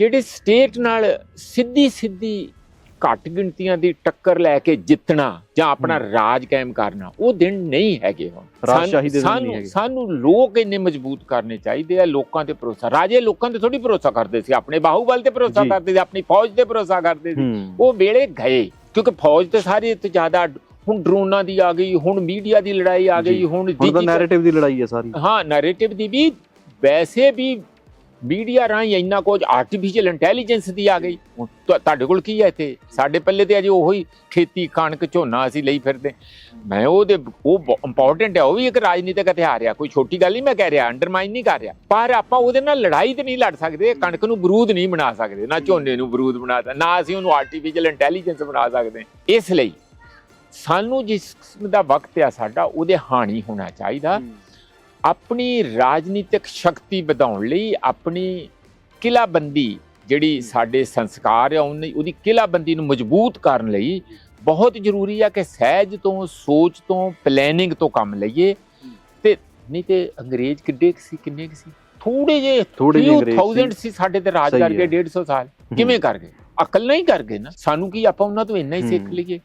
ਜਿਹੜੇ ਸਟੇਟ ਨਾਲ ਸਿੱਧੀ ਸਿੱਧੀ ਘੱਟ ਗਿਣਤੀਆਂ ਦੀ ਟੱਕਰ ਲੈ ਕੇ ਜਿੱਤਣਾ ਜਾਂ ਆਪਣਾ ਰਾਜ ਕਾਇਮ ਕਰਨਾ ਉਹ ਦਿਨ ਨਹੀਂ ਹੈਗੇ ਹੁਣ ਸਾਨੂੰ ਹੈਗੇ। ਸਾਨੂੰ ਲੋਕ ਇੰਨੇ ਮਜ਼ਬੂਤ ਕਰਨੇ ਚਾਹੀਦੇ ਆ ਲੋਕਾਂ ਤੇ ਭਰੋਸਾ ਰਾਜੇ ਲੋਕਾਂ ਤੇ ਥੋੜੀ ਭਰੋਸਾ ਕਰਦੇ ਸੀ ਆਪਣੇ ਬਾਹੂਬਲ ਤੇ ਭਰੋਸਾ। ਕਰਦੇ ਸੀ ਆਪਣੀ ਫੌਜ ਤੇ ਭਰੋਸਾ ਕਰਦੇ ਸੀ ਉਹ ਵੇਲੇ ਗਏ ਕਿਉਂਕਿ ਫੌਜ ਤੇ ਸਾਰੀ ਤੇ ਜ਼ਿਆਦਾ ਹੁਣ ਡਰੋਨਾਂ ਦੀ ਆ ਗਈ ਹੁਣ ਮੀਡੀਆ ਦੀ ਲੜਾਈ ਆ। ਗਈ ਹੁਣ ਨੈਰੇਟਿਵ ਦੀ ਲੜਾਈ ਹੈ ਸਾਰੀ ਹਾਂ ਨੈਰੇਟਿਵ ਦੀ ਵੀ ਵੈਸੇ ਵੀ ਮੀਡੀਆ ਰਾਹੀਂ ਇੰਨਾ ਕੁਝ ਆਰਟੀਫੀਸ਼ੀਅਲ ਇੰਟੈਲੀਜੈਂਸ ਦੀ ਆ ਗਈ। ਤੁਹਾਡੇ ਕੋਲ ਕੀ ਹੈ ਇੱਥੇ? ਸਾਡੇ ਪੱਲੇ ਤੇ ਅਜੇ ਉਹੀ ਖੇਤੀ, ਕਣਕ, ਝੋਨਾ ਅਸੀਂ ਲਈ ਫਿਰਦੇ। ਮੈਂ ਉਹਦੇ, ਉਹ ਇੰਪੋਰਟੈਂਟ ਹੈ ਉਹ ਵੀ ਇੱਕ ਰਾਜਨੀਤਿਕ ਹਥਿਆਰ ਆ, ਕੋਈ ਛੋਟੀ ਗੱਲ ਨਹੀਂ ਮੈਂ ਕਹਿ ਰਿਹਾ ਅੰਡਰਮਾਈਨ ਨਹੀਂ ਕਰ ਰਿਹਾ। ਪਰ ਆਪਾਂ ਉਹਦੇ ਨਾਲ ਲੜਾਈ ਤੇ ਨਹੀਂ ਲੜ ਸਕਦੇ, ਕਣਕ ਨੂੰ ਬਰੂਦ ਨਹੀਂ ਬਣਾ ਸਕਦੇ, ਨਾ ਝੋਨੇ ਨੂੰ ਬਰੂਦ ਬਣਾ ਨਾ ਅਸੀਂ ਉਹਨੂੰ ਆਰਟੀਫੀਸ਼ੀਅਲ ਇੰਟੈਲੀਜੈਂਸ ਬਣਾ ਸਕਦੇ। ਇਸ ਲਈ ਸਾਨੂੰ ਜਿਸ ਕਿਸਮ ਦਾ ਵਕਤ ਆ ਸਾਡਾ, ਉਹਦੇ ਹਾਣੀ ਹੋਣਾ ਚਾਹੀਦਾ। ਆਪਣੀ ਰਾਜਨੀਤਿਕ ਸ਼ਕਤੀ ਵਧਾਉਣ ਲਈ ਆਪਣੀ ਕਿਲਾਬੰਦੀ ਜਿਹੜੀ ਸਾਡੇ ਸੰਸਕਾਰ ਆ ਉਹਨੇ ਉਹਦੀ ਕਿਲਾਬੰਦੀ ਨੂੰ ਮਜ਼ਬੂਤ ਕਰਨ ਲਈ ਬਹੁਤ ਜ਼ਰੂਰੀ ਆ ਕਿ ਸਹਿਜ ਤੋਂ ਸੋਚ ਤੋਂ ਪਲੈਨਿੰਗ ਤੋਂ ਕੰਮ ਲਈਏ। ਤੇ ਨਹੀਂ ਤੇ ਅੰਗਰੇਜ਼ ਕਿੱਡੇ ਸੀ ਕਿੰਨੇ ਸੀ? ਥੋੜੇ ਜੇ ਥੋੜੇ ਜਿਹੇ ਅੰਗਰੇਜ਼ ਸੀ। ਥਾਊਜ਼ੈਂਡ ਸੀ ਸਾਡੇ ਤੇ ਰਾਜ ਸਹੀ ਕਰ ਗਏ ਹੈ। 150 ਸਾਲ। ਕਿਵੇਂ ਕਰ ਗਏ? ਅਕਲ ਨਹੀਂ ਕਰ ਗਏ ਨਾ। ਸਾਨੂੰ ਕੀ ਆਪਾਂ ਉਹਨਾਂ ਤੋਂ ਇੰਨਾ ਹੀ। ਸਿੱਖ। ਲਈਏ?